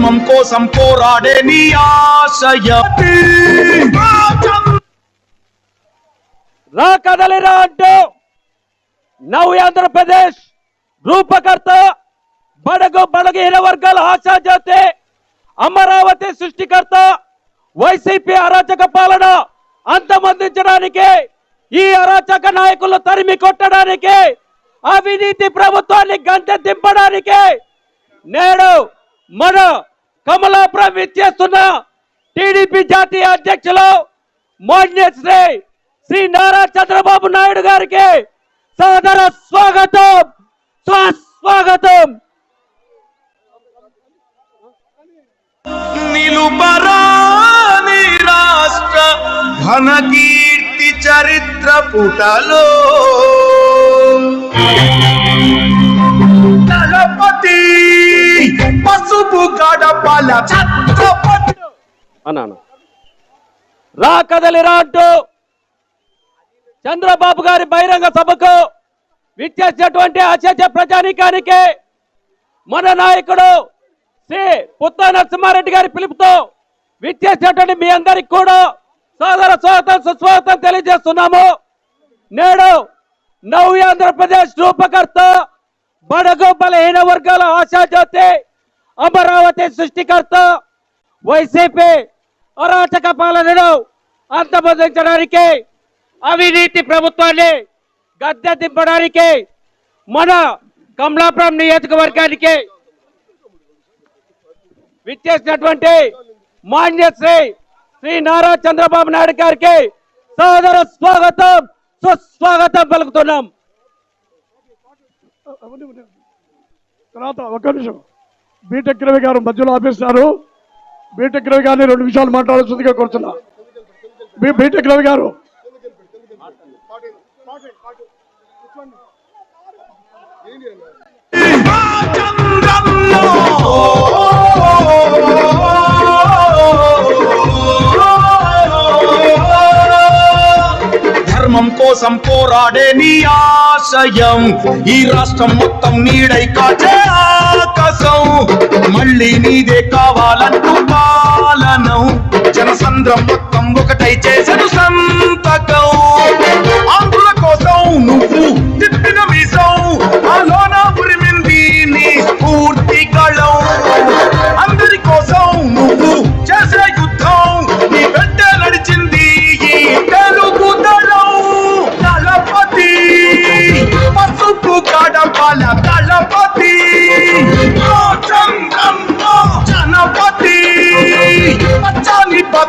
ధర్మం కోసం పోరాడే నీ ఆశయ. రా కదలిరా అంటూ నవ్ ఆంధ్రప్రదేశ్ రూపకర్త బడగు బడగహీన వర్గాల ఆశాజ్యోతి అమరావతి సృష్టికర్త వైసీపీ అరాచక పాలన అంతమందించడానికి ఈ అరాచక నాయకులు తరిమి కొట్టడానికి అవినీతి ప్రభుత్వాన్ని గంటె దింపడానికి నేడు మన కమలాపురం విచ్చేస్తున్న టీడీపీ జాతీయ అధ్యక్షులు మాన్యశ్రీ శ్రీ నారా చంద్రబాబు నాయుడు గారికి సాదర స్వాగతం. స్వాగతం నిలుపరాని రాష్ట్ర ఘన కీర్తి చరిత్ర పుటలో. పసుపు గడపాల అన్నాను రా కదలిరా అంటూ చంద్రబాబు గారి బహిరంగ సభకు విచ్చేసినటువంటి అత్యచ ప్రజానీకానికి మన నాయకుడు శ్రీ పుత్త నరసింహారెడ్డి గారి పిలుపుతో విచ్చేసినటువంటి మీ అందరికి కూడా సోదర స్వాగతం సుస్వాగతం తెలియజేస్తున్నాము. నేడు నవ్య ఆంధ్రప్రదేశ్ రూపకర్త బడగు బలహీన వర్గాల ఆశాజ్యోతి అమరావతి సృష్టికర్త వైసీపీ అరాచక పాలనను అంతమొందించడానికి అవినీతి ప్రభుత్వాన్ని గద్దె దింపడానికి మన కమలాపురం నియోజకవర్గానికి విచ్చేసినటువంటి మాన్యశ్రీ శ్రీ నారా చంద్రబాబు నాయుడు గారికి సోదర స్వాగతం సుస్వాగతం పలుకుతున్నాం. తర్వాత ఒక నిమిషం. బీటెక్ రవి గారు మధ్యలో ఆపేస్తున్నారు బీటెక్ రవి గారిని రెండు నిమిషాలు మాట్లాడాల్సిందిగా కోరుతున్నా. బీటెక్ రవి గారు. ధర్మం కోసం పోరాడే నీ ఆశయం. ఈ రాష్ట్రం మొత్తం నీడై కాచే ఆకాశం మళ్ళీ నీదే కావాలంటూ పాలనం. జనసంద్రం మొత్తం ఒకటై చేసెను సంతకం.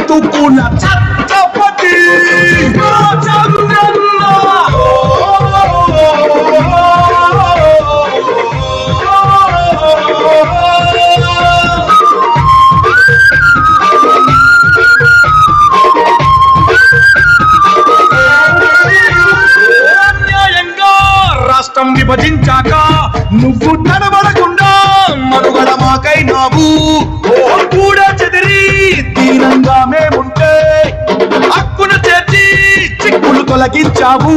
tu kula తొలగించావు.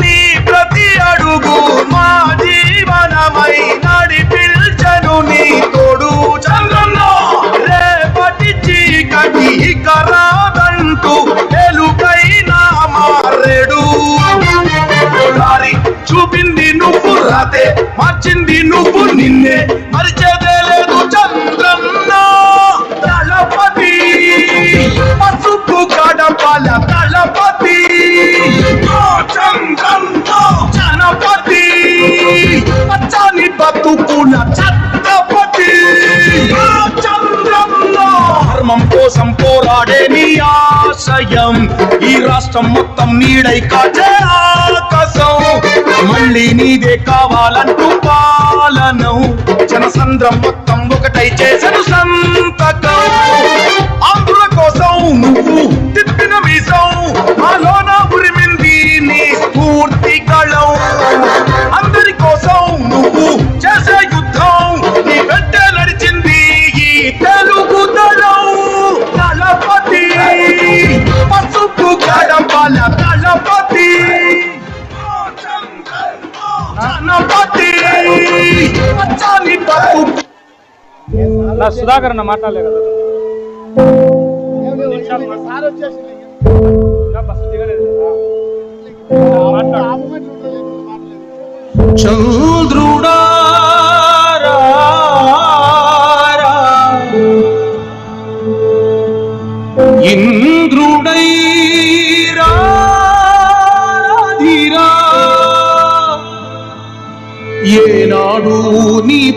నీ ప్రతి అడుగు మా జీవనమై నడిపించను. నీ తోడు చంద్రంలో రేపటి చీకటి కరాదంటూ ఎలుకైనా మారేడు. చూపింది నువ్వు రాతే మార్చింది నువ్వు నిన్నే మరిచేదే బతుకుల ఛత్రపతి ధర్మం కోసం పోరాడే నీ ఆశయం. ఈ రాష్ట్రం మొత్తం నీడై కాచే ఆకాశం. మళ్ళీ నీదే కావాలంటూ పాలనం. జనసంద్రం మొత్తం ఒకటై చేసెను సంతకం. ఆంధ్రుల కోసం నువ్వు నా సుధాకర్ అన్న మాట్లాడలేదు కదా. చంద్రుడా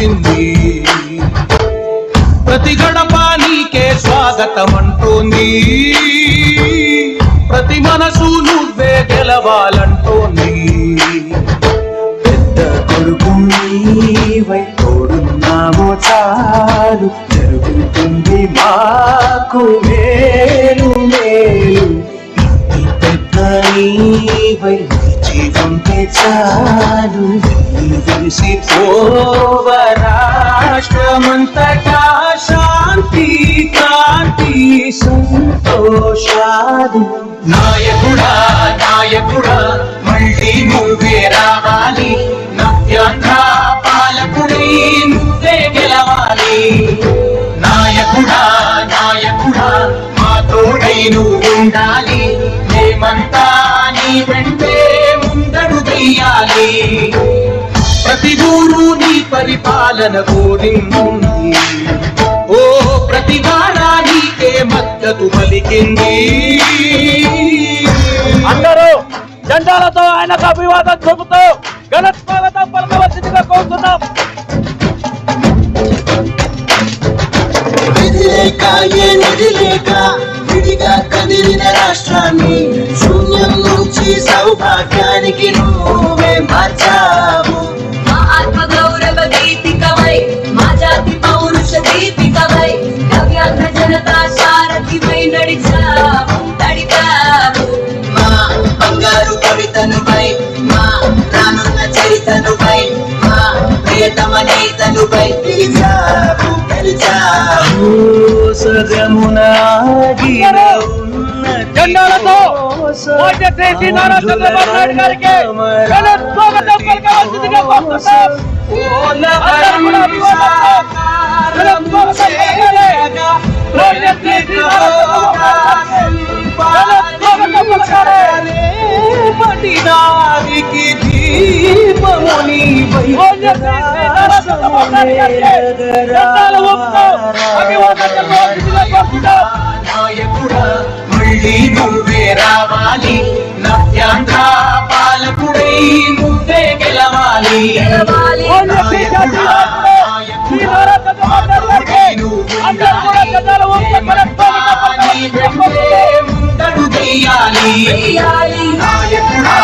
వచ్చింది ప్రతి గడప నీకే స్వాగతం అంటోంది ప్రతి మనసు నువ్వే గెలవాలంటోంది. పెద్ద కొడుకు నీవై తోడున్నామో చాలు. జరుగుతుంది మాకు మేలు మేలు. పెద్ద నీవై జీవంతే చాలు. రాష్ట్రమంతటా శాంతి కాంతి సంతోషాలు. నాయకుడా నాయకుడా మళ్ళీ నువ్వే రావాలి. నవ్యాంధ్ర పాలకుడే నువ్వే గెలవాలి. నాయకుడా నాయకుడా మాతోడై నువ్వు ఉండాలి ప్రతి ఊరు నీ పరిపాలన కోరింది ఓ ప్రతి నీకే మద్దతు పలికింది. అందరూ జెండాలతో ఆయనకు అభివాదం చూపుతూ ఘన స్వాగతం పలకవలసిందిగా కోరుతున్నాం. ఏ విడిగా కదిలిన రాష్ట్రాన్ని శూన్యం నుంచి సౌభాగ్యానికి నువ్వే జెండాలతో మోడ్య శ్రీ శ్రీ నారా చంద్రబాబు నాయుడు గారికి ఘన స్వాగతం పలకవలసిందిగా కోరుతున్నాం అందరూ కూడా అభివాదంతో ఘన స్వాగతం పలకాలి. ఊపుతూ అభివాదం తెలపవలసిందిగా కోరుతున్నాం నాయకుడా మళ్ళీ నువ్వే రావాలి నవ్యాంధ్ర పాలకుడై నువ్వే గెలవాలి గెలవాలి. వెయ్యాలి. నాయకుడా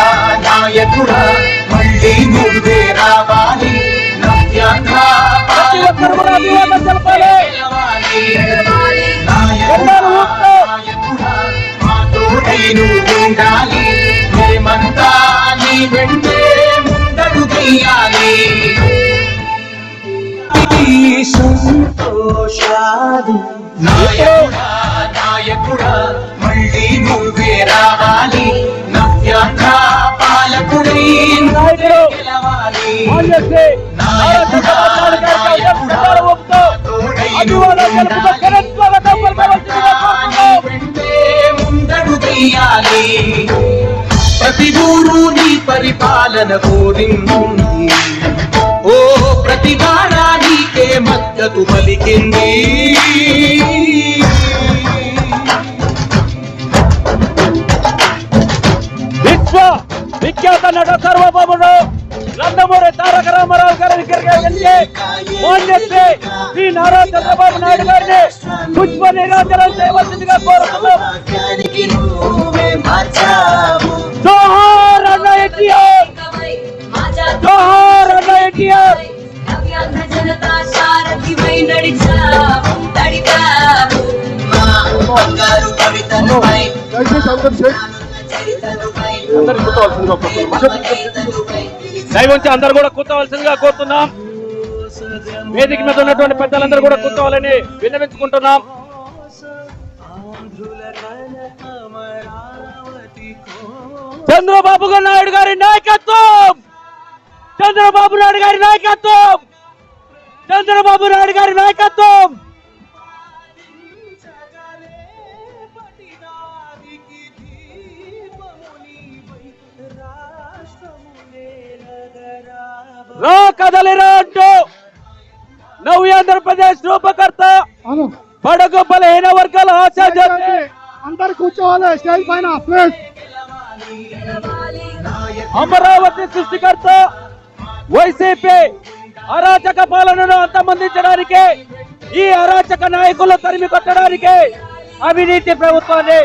నాయకుడా మళ్ళీ నువ్వే రావాలి. ఉండాలి. మేమంతా నీ వెంటే ముందడు తీయాలి సంతోషాలు నాయకుడా నాయకుడా మళ్ళీ నువ్వే రావాలి. నవ్యాంధ్ర పాలకుడై నాయకుడు. గెలవాలి. ముందడు తీయాలి ప్రతి ఊరు నీ పరిపాలన కోరింది. ఓ ప్రతి వాడా నీకే మద్దతు పలికింది. విశ్వ విఖ్యాత నట సర్వభౌముడు నందమూరి తారక రామారావు గారి దగ్గరికి వెళ్ళి మాన్యశ్రీ శ్రీ నారా చంద్రబాబు నాయుడు గారిని పుష్ప నిరాజనం చేయవలసిందిగా కోరుతున్నాం వాక్యానికి నువ్వే మార్చావు జోహార్ అన్న ఎన్టీఆర్ మా జాతి జోహార్ అన్న ఎన్టీఆర్ నవ్యాంధ్ర జనతా సారథివై నడిచావు నడిపావు మా బంగారు కవితనుపై చరితనుపై నేతనుపై దయవంచి అందరూ కూడా కూర్చోవలసిందిగా కోరుతున్నాం. వేదిక మీద ఉన్నటువంటి పెద్దలందరూ కూడా కూర్చోవాలని విన్నవించుకుంటున్నాం. చంద్రబాబు నాయుడు గారి నాయకత్వం! చంద్రబాబు నాయుడు గారి నాయకత్వం! చంద్రబాబు నాయుడు గారి నాయకత్వం! రా కదలిరా అంటూ నవ్య ఆంధ్రప్రదేశ్ రూపకర్త. బడుగు బలహీన వర్గాల ఆశా అందరు కూర్చోవాలి స్టేజ్ పైన ప్లీజ్. అమరావతి సృష్టికర్త వైసీపీ అరాచక పాలనను అంతమందించడానికి ఈ అరాచక నాయకులు తరిమి కొట్టడానికి అవినీతి ప్రభుత్వాన్ని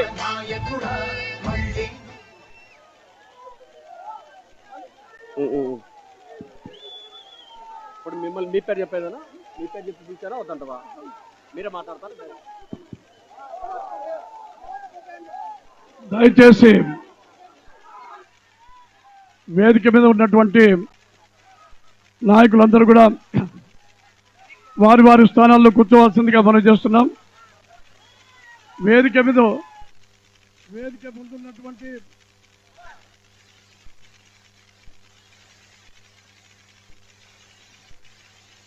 ఇప్పుడు మిమ్మల్ని మీ పేరు చెప్పేదానా? మీ పేరు చెప్పి పిలిచారా? వద్దంటవా? మీరే మాట్లాడతారు? దయచేసి వేదిక మీద ఉన్నటువంటి నాయకులందరూ కూడా వారి వారి స్థానాల్లో కూర్చోవాల్సిందిగా మనం చేస్తున్నాం. వేదిక మీద వేదిక ముందున్నటువంటి ఆ?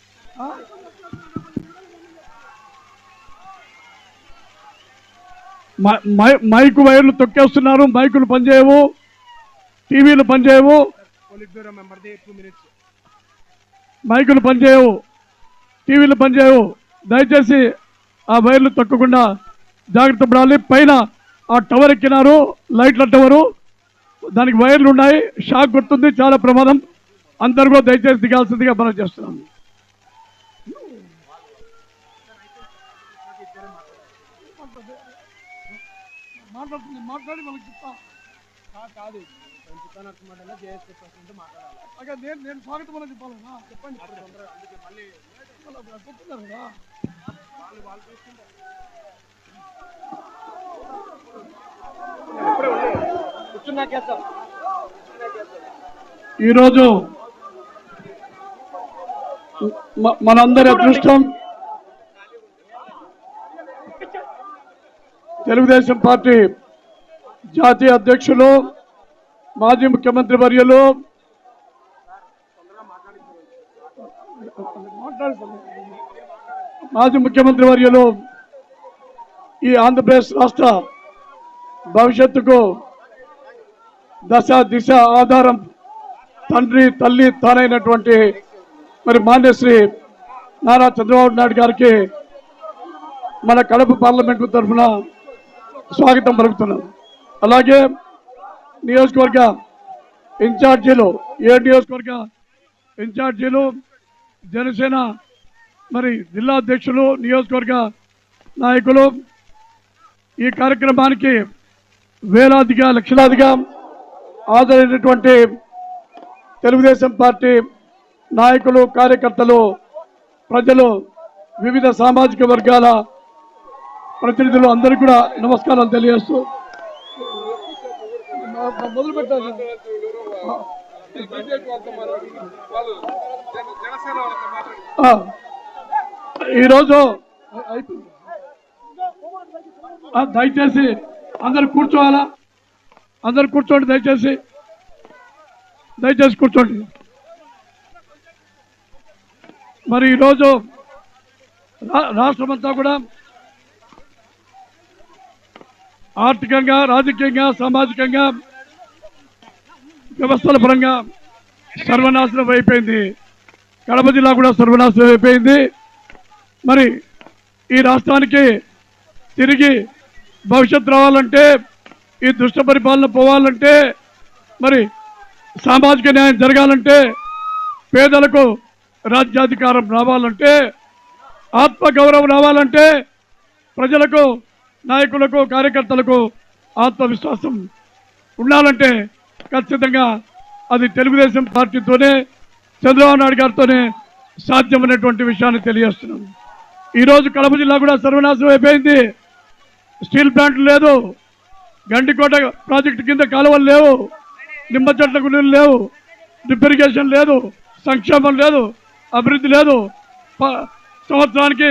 మై- మై- మైకు వైర్లు తొక్కేస్తున్నారు మైకులు పనిచేయవు టీవీలు పనిచేయవు. మైకులు పనిచేయవు టీవీలు పనిచేయవు. దయచేసి ఆ వైర్లు తొక్కకుండా జాగ్రత్త పడాలి. పైన ఆ టవర్ ఎక్కినారు లైట్ల టవరు. దానికి వైర్లు ఉన్నాయి షాక్ గుర్తుంది చాలా ప్రమాదం. అందరూ కూడా దయచేసి దిగాల్సిందిగా మనం చేస్తున్నాం. మాట్లాడుతుంది మాట్లాడి మనకి చెప్తా. కాదు. అదే నేను నేను స్వాగతం అని చెప్పాలన్నా చెప్పండి చెప్తున్నారు కదా. ఈరోజు మ- మనందరి అదృష్టం తెలుగుదేశం పార్టీ జాతీయ అధ్యక్షులు మాజీ ముఖ్యమంత్రి వర్యులు. మాజీ ముఖ్యమంత్రి వర్యులు ఈ ఆంధ్రప్రదేశ్ రాష్ట్ర భవిష్యత్తుకు దశ దిశ ఆధారం తండ్రి తల్లి తానైనటువంటి మరి మాన్యశ్రీ నారా చంద్రబాబు నాయుడు గారికి మన కడప పార్లమెంటు తరఫున స్వాగతం పలుకుతున్నాం. అలాగే నియోజకవర్గ ఇన్ఛార్జీలు ఏ నియోజకవర్గ ఇన్ఛార్జీలు జనసేన మరి జిల్లా అధ్యక్షులు నియోజకవర్గ నాయకులు ఈ కార్యక్రమానికి వేలాదిగా లక్షలాదిగా హాజరైనటువంటి తెలుగుదేశం పార్టీ నాయకులు కార్యకర్తలు ప్రజలు వివిధ సామాజిక వర్గాల ప్రతినిధులు అందరికీ కూడా నమస్కారం తెలియజేస్తూ. మొదలు పెట్టాలి. ఈరోజు దయచేసి అందరు కూర్చోవాలా? అందరు కూర్చోండి దయచేసి. దయచేసి కూర్చోండి. మరి ఈరోజు రాష్ట్రమంతా కూడా ఆర్థికంగా రాజకీయంగా సామాజికంగా వ్యవస్థల పరంగా సర్వనాశనం అయిపోయింది. కడప జిల్లా కూడా సర్వనాశనం అయిపోయింది. మరి ఈ రాష్ట్రానికి తిరిగి భవిష్యత్తు రావాలంటే ఈ దుష్ట పరిపాలన పోవాలంటే మరి సామాజిక న్యాయం జరగాలంటే పేదలకు రాజ్యాధికారం రావాలంటే ఆత్మగౌరవం రావాలంటే ప్రజలకు నాయకులకు కార్యకర్తలకు ఆత్మవిశ్వాసం ఉండాలంటే ఖచ్చితంగా అది తెలుగుదేశం పార్టీతోనే చంద్రబాబు నాయుడు గారితోనే సాధ్యమైనటువంటి విషయాన్ని తెలియజేస్తున్నాం. ఈరోజు కడప జిల్లా కూడా సర్వనాశనం అయిపోయింది. స్టీల్ ప్లాంట్ లేదు. గండికోట ప్రాజెక్టు కింద కాలువలు లేవు. నిమ్మ చెట్లకు నీళ్ళు లేవు. డ్రిప్ లేదు. సంక్షేమం లేదు. అభివృద్ధి లేదు. సంవత్సరానికి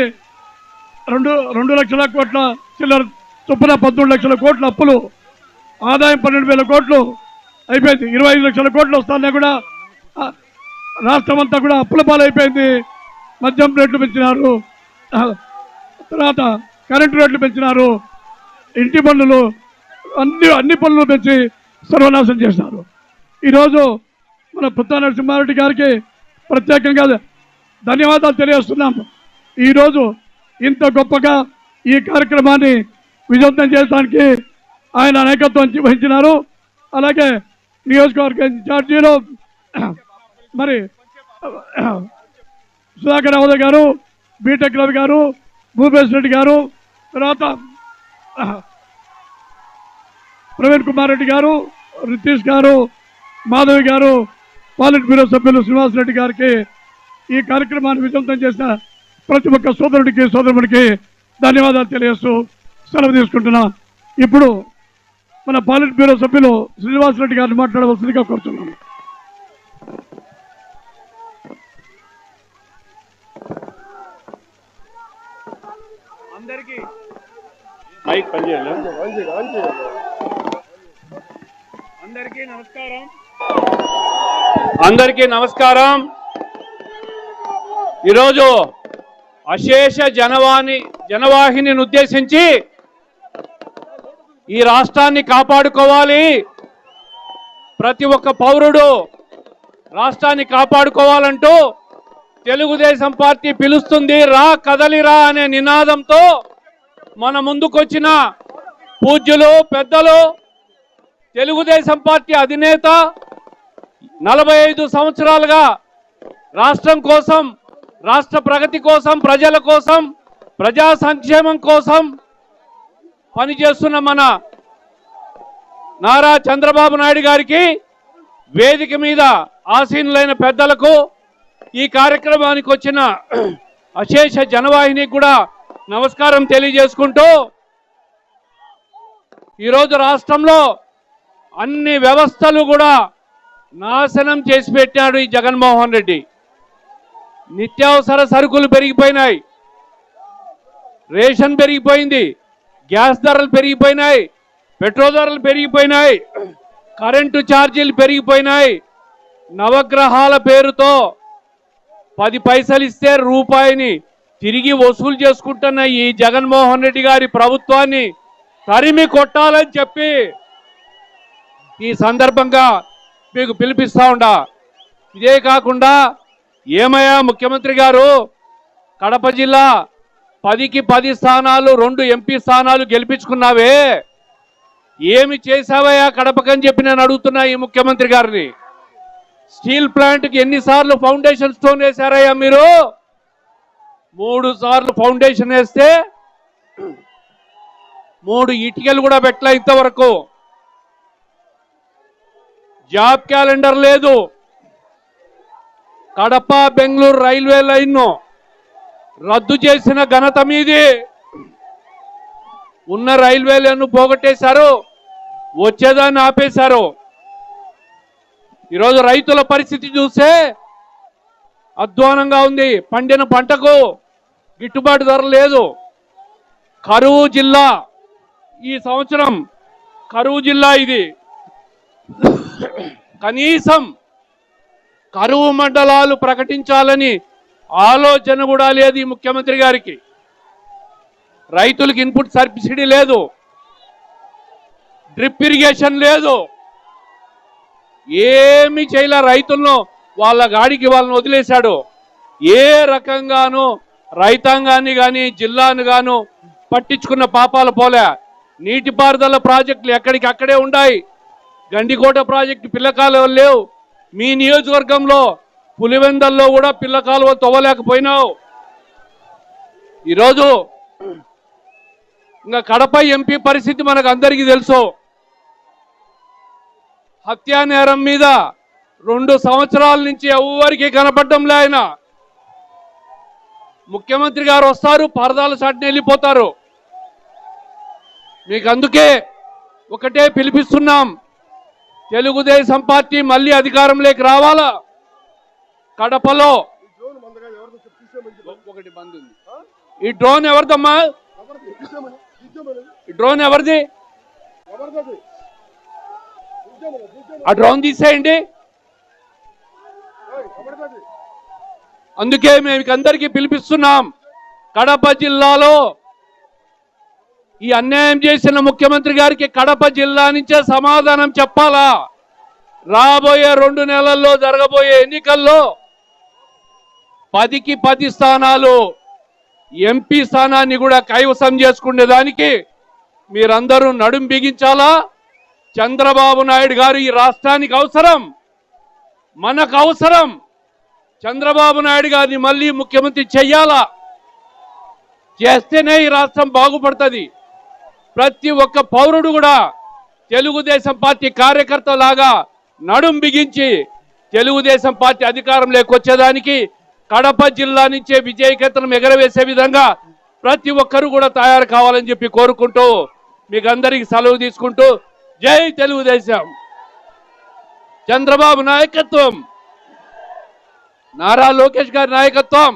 రెండు రెండు లక్షల కోట్ల చిల్లర చొప్పున పద్మూడు లక్షల కోట్ల అప్పులు ఆదాయం పన్నెండు వేల కోట్లు అయిపోయింది. ఇరవై ఐదు లక్షల కోట్లు వస్తానే కూడా రాష్ట్రం అంతా కూడా అప్పుల పాలైపోయింది. మద్యం రేట్లు పెంచినారు. తర్వాత కరెంటు రేట్లు పెంచినారు. ఇంటి పన్నులు అన్ని అన్ని పనులు పెంచి సర్వనాశనం చేశారు ఈరోజు మన పుత్త నరసింహారెడ్డి గారికి ప్రత్యేకంగా ధన్యవాదాలు తెలియజేస్తున్నాం ఈరోజు ఇంత గొప్పగా ఈ కార్యక్రమాన్ని విజయవంతం చేయడానికి ఆయన నాయకత్వం వహించినారు. అలాగే నియోజకవర్గ ఇన్ఛార్జీలు మరి సుధాకర్ రావు గారు బీటెక్ రవి గారు భూపేశ్ రెడ్డి గారు తర్వాత ప్రవీణ్ కుమార్ రెడ్డి గారు రితీష్ గారు మాధవి గారు పాలిట్ బ్యూరో సభ్యులు శ్రీనివాస్ రెడ్డి గారికి ఈ కార్యక్రమాన్ని విజయవంతం చేసిన ప్రతి ఒక్క సోదరుడికి సోదరుడికి ధన్యవాదాలు తెలియజేస్తూ సెలవు తీసుకుంటున్నా. ఇప్పుడు మన పాలిట్ బ్యూరో సభ్యులు శ్రీనివాస్ రెడ్డి గారిని మాట్లాడవలసిందిగా కోరుతున్నాను. అందరికీ మైక్ అందరికీ నమస్కారం. అందరికీ నమస్కారం. ఈరోజు అశేష జనవాణి జనవాహిని ఉద్దేశించి ఈ రాష్ట్రాన్ని కాపాడుకోవాలి. ప్రతి ఒక్క పౌరుడు రాష్ట్రాన్ని కాపాడుకోవాలంటూ తెలుగుదేశం పార్టీ పిలుస్తుంది. రా కదలిరా అనే నినాదంతో మన ముందుకొచ్చిన పూజ్యులు పెద్దలు తెలుగుదేశం పార్టీ అధినేత నలభై ఐదు సంవత్సరాలుగా రాష్ట్రం కోసం రాష్ట్ర ప్రగతి కోసం ప్రజల కోసం ప్రజా సంక్షేమం కోసం పనిచేస్తున్న మన నారా చంద్రబాబు నాయుడు గారికి వేదిక మీద ఆసీనులైన పెద్దలకు ఈ కార్యక్రమానికి వచ్చిన అశేష జనవాహిని కూడా నమస్కారం తెలియజేసుకుంటూ ఈరోజు రాష్ట్రంలో అన్ని వ్యవస్థలు కూడా నాశనం చేసి పెట్టాడు ఈ జగన్మోహన్ రెడ్డి. నిత్యావసర సరుకులు పెరిగిపోయినాయి. రేషన్ పెరిగిపోయింది. గ్యాస్ ధరలు పెరిగిపోయినాయి. పెట్రోల్ ధరలు పెరిగిపోయినాయి. కరెంటు ఛార్జీలు పెరిగిపోయినాయి. నవగ్రహాల పేరుతో పది పైసలు ఇస్తే రూపాయిని తిరిగి వసూలు చేసుకుంటున్న ఈ జగన్మోహన్ రెడ్డి గారి ప్రభుత్వాన్ని తరిమి కొట్టాలని చెప్పి ఈ సందర్భంగా మీకు పిలిపిస్తా ఉండా. ఇదే కాకుండా ఏమయ్యా ముఖ్యమంత్రి గారు? కడప జిల్లా పదికి పది స్థానాలు రెండు ఎంపీ స్థానాలు గెలిపించుకున్నావే. ఏమి చేశావయ్యా కడపకని చెప్పి నేను అడుగుతున్నా ఈ ముఖ్యమంత్రి గారిని. స్టీల్ ప్లాంట్కి ఎన్నిసార్లు ఫౌండేషన్ స్టోన్ వేశారయ్యా మీరు? మూడు సార్లు ఫౌండేషన్ వేస్తే మూడు ఇటుకలు కూడా పెట్టలే ఇంతవరకు. జాబ్ క్యాలెండర్ లేదు. కడప బెంగళూరు రైల్వే లైన్ రద్దు చేసిన ఘనత మీది. ఉన్న రైల్వే లైన్ను పోగొట్టేశారు వచ్చేదాన్ని ఆపేశారు. ఈరోజు రైతుల పరిస్థితి చూస్తే అధ్వానంగా ఉంది. పండిన పంటకు గిట్టుబాటు ధర లేదు. కరువు జిల్లా ఈ సంవత్సరం కరువు జిల్లా ఇది. కనీసం కరువు మండలాలు ప్రకటించాలని ఆలోచన కూడా లేదు ఈ ముఖ్యమంత్రి గారికి. రైతులకు ఇన్పుట్ సబ్సిడీ లేదు. డ్రిప్ ఇరిగేషన్ లేదు. ఏమి చేయలే రైతులను వాళ్ళ గాడికి వాళ్ళని వదిలేశాడు. ఏ రకంగానూ రైతాంగాన్ని కానీ జిల్లాను గాను పట్టించుకున్న పాపాలు పోలే. నీటిపారుదల ప్రాజెక్టులు ఎక్కడికి అక్కడే ఉన్నాయి గండికోట ప్రాజెక్టు పిల్లకాలు లేవు. మీ నియోజకవర్గంలో పులివెందల్లో కూడా పిల్ల కాలువ తవ్వలేకపోయినావు. ఈరోజు ఇంకా కడప ఎంపీ పరిస్థితి మనకు అందరికీ తెలుసు. హత్యా నేరం మీద రెండు సంవత్సరాల నుంచి ఎవరికి కనపడడంలే ఆయన. ముఖ్యమంత్రి గారు వస్తారు పరదాల సాటిని వెళ్ళిపోతారు. మీకు అందుకే ఒకటే పిలిపిస్తున్నాం. తెలుగుదేశం పార్టీ మళ్ళీ అధికారంలోకి రావాలా? కడపలో. ఒకటి బంద్ ఉంది. ఈ డ్రోన్ ఎవరిదమ్మా? ఈ డ్రోన్ ఎవరిది? ఆ డ్రోన్ తీసేయండి. అందుకే మేము అందరికీ పిలిపిస్తున్నాం. కడప జిల్లాలో ఈ అన్యాయం చేసిన ముఖ్యమంత్రి గారికి కడప జిల్లా నుంచే సమాధానం చెప్పాలా? రాబోయే రెండు నెలల్లో జరగబోయే ఎన్నికల్లో పదికి పది స్థానాలు ఎంపీ స్థానాన్ని కూడా కైవసం చేసుకునే దానికి మీరందరూ నడుం బిగించాలా? చంద్రబాబు నాయుడు గారు ఈ రాష్ట్రానికి అవసరం. మనకు అవసరం. చంద్రబాబు నాయుడు గారిని మళ్ళీ ముఖ్యమంత్రి చెయ్యాలా? చేస్తేనే ఈ రాష్ట్రం బాగుపడుతుంది. ప్రతి ఒక్క పౌరుడు కూడా తెలుగుదేశం పార్టీ కార్యకర్త లాగా నడుం బిగించి తెలుగుదేశం పార్టీ అధికారం లేకొచ్చేదానికి కడప జిల్లా నుంచే విజయకేతనం ఎగరవేసే విధంగా ప్రతి ఒక్కరు కూడా తయారు కావాలని చెప్పి కోరుకుంటూ మీకు అందరికీ సెలవు తీసుకుంటూ జై తెలుగుదేశం. చంద్రబాబు నాయకత్వం. నారా లోకేష్ గారి నాయకత్వం.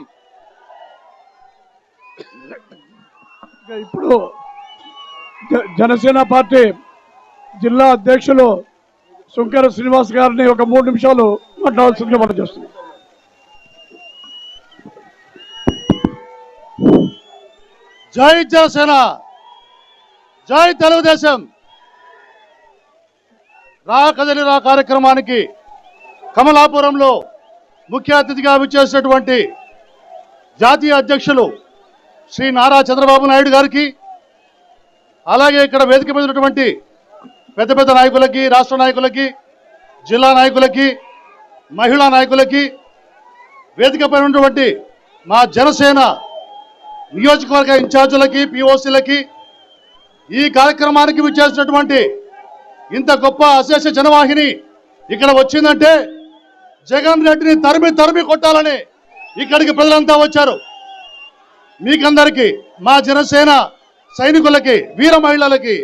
ఇప్పుడు జనసేన పార్టీ జిల్లా అధ్యక్షులు శంకర శ్రీనివాస్ గారిని ఒక మూడు నిమిషాలు మాట్లాడాల్సిందిగా మనం చేస్తున్నాం. జై జనసేన! జై తెలుగుదేశం! రా కదలి రా కార్యక్రమానికి కమలాపురంలో ముఖ్య అతిథిగా విచ్చేసినటువంటి జాతీయ అధ్యక్షులు శ్రీ నారా చంద్రబాబు నాయుడు గారికి అలాగే ఇక్కడ వేదిక మీద ఉన్నటువంటి పెద్ద పెద్ద నాయకులకి రాష్ట్ర నాయకులకి జిల్లా నాయకులకి మహిళా నాయకులకి వేదికపై ఉన్నటువంటి మా జనసేన నియోజకవర్గ ఇన్ఛార్జీలకి పిఓసీలకి ఈ కార్యక్రమానికి విచ్చేసినటువంటి ఇంత గొప్ప అశేష జనవాహిని ఇక్కడ వచ్చిందంటే జగన్ రెడ్డిని తరిమి తరిమి కొట్టాలని ఇక్కడికి ప్రజలంతా వచ్చారు. మీకందరికీ మా జనసేన సైనికులకి వీర మహిళలకి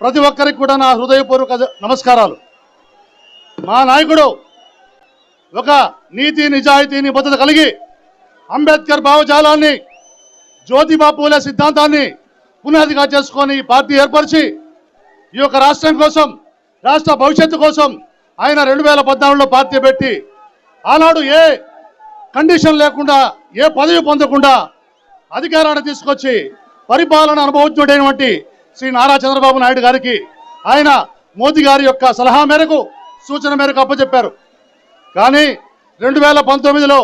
ప్రతి ఒక్కరికి కూడా నా హృదయపూర్వక నమస్కారాలు. మా నాయకుడు ఒక నీతి నిజాయితీని భద్రత కలిగి అంబేద్కర్ భావజాలాన్ని జ్యోతిబా పూలే సిద్ధాంతాన్ని పునాదిగా చేసుకొని ఈ పార్టీ ఏర్పరిచి ఈ యొక్క రాష్ట్రం కోసం రాష్ట్ర భవిష్యత్తు కోసం ఆయన రెండు వేల పద్నాలుగులో పార్టీ పెట్టి ఆనాడు ఏ కండిషన్ లేకుండా ఏ పదవి పొందకుండా అధికారాన్ని తీసుకొచ్చి పరిపాలన అనుభవజ్ఞుడైనటువంటి శ్రీ నారా చంద్రబాబు నాయుడు గారికి ఆయన మోదీ గారి యొక్క సలహా మేరకు సూచన మేరకు అప్పచెప్పారు. కానీ రెండు వేల పంతొమ్మిదిలో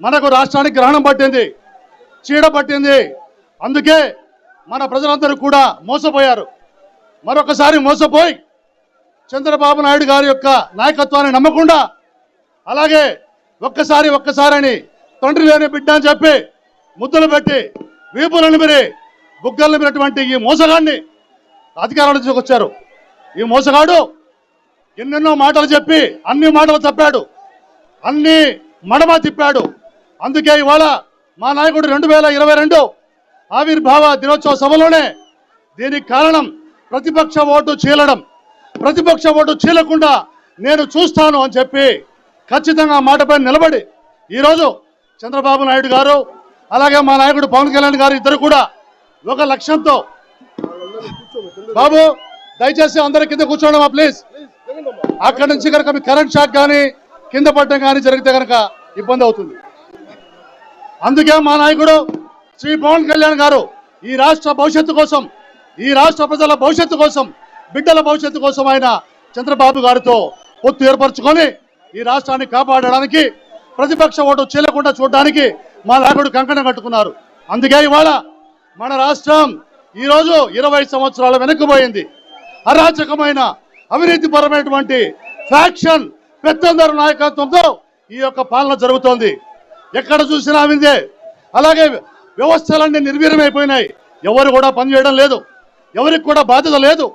మనకు రాష్ట్రానికి గ్రహణం పట్టింది చీడ పట్టింది. అందుకే మన ప్రజలందరూ కూడా మోసపోయారు. మరొకసారి మోసపోయి చంద్రబాబు నాయుడు గారి యొక్క నాయకత్వాన్ని నమ్మకుండా అలాగే ఒక్కసారి ఒక్కసారి అని తండ్రి లేని బిడ్డ అని చెప్పి ముద్దులు పెట్టి వీపులను నిమిరి బుగ్గలు ఈ మోసగాడిని అధికారంలో తీసుకొచ్చారు ఈ మోసగాడు ఎన్నెన్నో మాటలు చెప్పి అన్ని మాటలు తప్పాడు. అన్ని మడమ తిప్పాడు. అందుకే ఇవాళ మా నాయకుడు రెండు వేల ఇరవై రెండు ఆవిర్భావ దినోత్సవ సభలోనే దీనికి కారణం ప్రతిపక్ష ఓటు చీలడం. ప్రతిపక్ష ఓటు చీలకుండా నేను చూస్తాను అని చెప్పి ఖచ్చితంగా మాటపై నిలబడి ఈరోజు చంద్రబాబు నాయుడు గారు అలాగే మా నాయకుడు పవన్ కళ్యాణ్ గారు ఇద్దరు కూడా ఒక లక్ష్యంతో. బాబు దయచేసి అందరి కింద కూర్చోండి ప్లీజ్ అక్కడి నుంచి కనుక మీ కరెంట్ షాక్ కానీ కింద పడటం కానీ జరిగితే కనుక ఇబ్బంది అవుతుంది. అందుకే మా నాయకుడు శ్రీ పవన్ కళ్యాణ్ గారు ఈ రాష్ట్ర భవిష్యత్తు కోసం ఈ రాష్ట్ర ప్రజల భవిష్యత్తు కోసం బిడ్డల భవిష్యత్తు కోసం ఆయన చంద్రబాబు గారితో పొత్తు ఏర్పరచుకొని ఈ రాష్ట్రాన్ని కాపాడడానికి ప్రతిపక్ష ఓటు చేయకుండా చూడడానికి మా నాయకుడు కంకణం కట్టుకున్నారు. అందుకే ఇవాళ మన రాష్ట్రం ఈరోజు ఇరవై సంవత్సరాల వెనుకబోయింది. అరాచకమైన అవినీతిపరమైనటువంటి ఫ్యాక్షన్ పెత్తందరు నాయకత్వంతో ఈ యొక్క పాలన జరుగుతోంది. ఎక్కడ చూసినా అవిందే. అలాగే వ్యవస్థలన్నీ నిర్వీర్యమైపోయినాయి. ఎవరు కూడా పనిచేయడం లేదు. ఎవరికి కూడా బాధ్యత లేదు.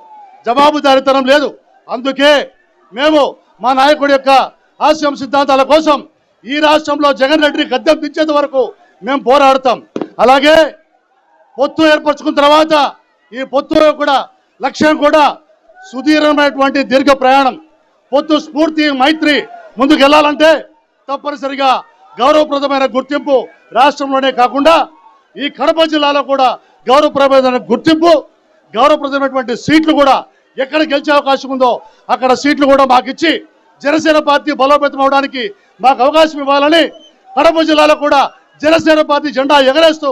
జవాబుదారితనం లేదు. అందుకే మేము మా నాయకుడి యొక్క ఆశయం సిద్ధాంతాల కోసం ఈ రాష్ట్రంలో జగన్ రెడ్డిని గద్దెం దించేంత వరకు మేము పోరాడతాం. అలాగే పొత్తు ఏర్పరచుకున్న తర్వాత ఈ పొత్తు కూడా లక్ష్యం కూడా సుదీర్ఘమైనటువంటి దీర్ఘ ప్రయాణం. పొత్తు స్ఫూర్తి మైత్రి ముందుకు వెళ్ళాలంటే తప్పనిసరిగా గౌరవప్రదమైన గుర్తింపు రాష్ట్రంలోనే కాకుండా ఈ కడప జిల్లాలో కూడా గౌరవప్రదమైన గుర్తింపు గౌరవప్రదమైనటువంటి సీట్లు కూడా ఎక్కడ గెలిచే అవకాశం ఉందో అక్కడ సీట్లు కూడా మాకు ఇచ్చి జనసేన పార్టీ బలోపేతం అవడానికి మాకు అవకాశం ఇవ్వాలని కడప జిల్లాలో కూడా జనసేన పార్టీ జెండా ఎగరేస్తూ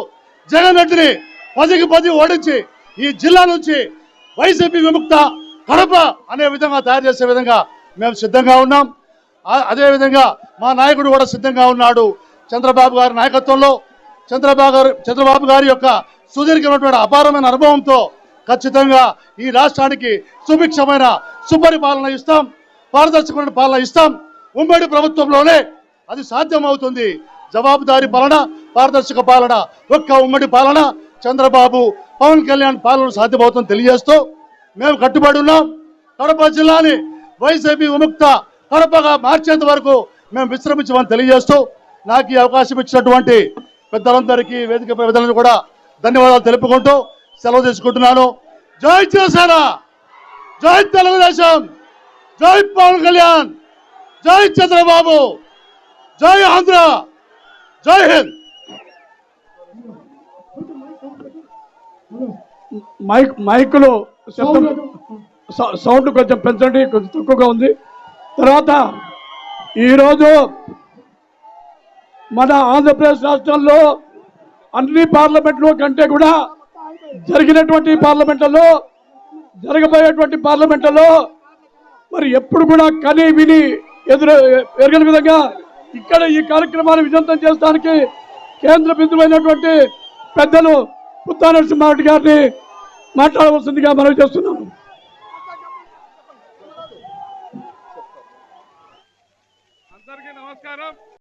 జగన్ రెడ్డిని పదికి పది ఓడించి ఈ జిల్లా నుంచి వైసీపీ విముక్త కడప అనే విధంగా తయారు చేసే విధంగా మేము సిద్ధంగా ఉన్నాం. అదేవిధంగా అదే విధంగా మా నాయకుడు కూడా సిద్ధంగా ఉన్నాడు. చంద్రబాబు గారి నాయకత్వంలో చంద్రబాబు గారు చంద్రబాబు గారి యొక్క సుదీర్ఘమైనటువంటి అపారమైన అనుభవంతో ఖచ్చితంగా ఈ రాష్ట్రానికి సుభిక్షమైన సుపరిపాలన ఇస్తాం పారదర్శకమైన పాలన ఇస్తాం. ఉమ్మడి ప్రభుత్వంలోనే అది సాధ్యమవుతుంది. జవాబుదారీ పాలన పారదర్శక పాలన ఒక్క ఉమ్మడి పాలన చంద్రబాబు పవన్ కళ్యాణ్ పాలన సాధ్యమవుతుందని తెలియజేస్తూ మేము కట్టుబడి ఉన్నాం. కడప జిల్లాని వైసీపీ విముక్త కడపగా మార్చేంత వరకు మేము విశ్రమించమని తెలియజేస్తూ నాకు ఈ అవకాశం ఇచ్చినటువంటి పెద్దలందరికీ వేదిక పెద్దలందరూ కూడా ధన్యవాదాలు తెలుపుకుంటూ సెలవు తీసుకుంటున్నాను. జై జనసేన జై తెలుగుదేశం! జై పవన్ కళ్యాణ్! జై చంద్రబాబు! జై ఆంధ్ర! జై హింద్! మైక్ మైకులు శబ్దం సౌండ్ కొంచెం పెంచండి కొంచెం తక్కువగా ఉంది. తర్వాత ఈరోజు మన ఆంధ్రప్రదేశ్ రాష్ట్రంలో అన్ని పార్లమెంట్లో కంటే కూడా జరిగినటువంటి పార్లమెంట్లలో జరగబోయేటువంటి పార్లమెంట్లలో మరి ఎప్పుడు కూడా కని విని ఎదురు ఎరగని విధంగా ఇక్కడ ఈ కార్యక్రమాన్ని విజయంతం చేయడానికి కేంద్ర బిందువైనటువంటి పెద్దలు పుత్తా నరసింహారెడ్డి గారిని మాట్లాడవలసిందిగా మనవి చేస్తున్నాము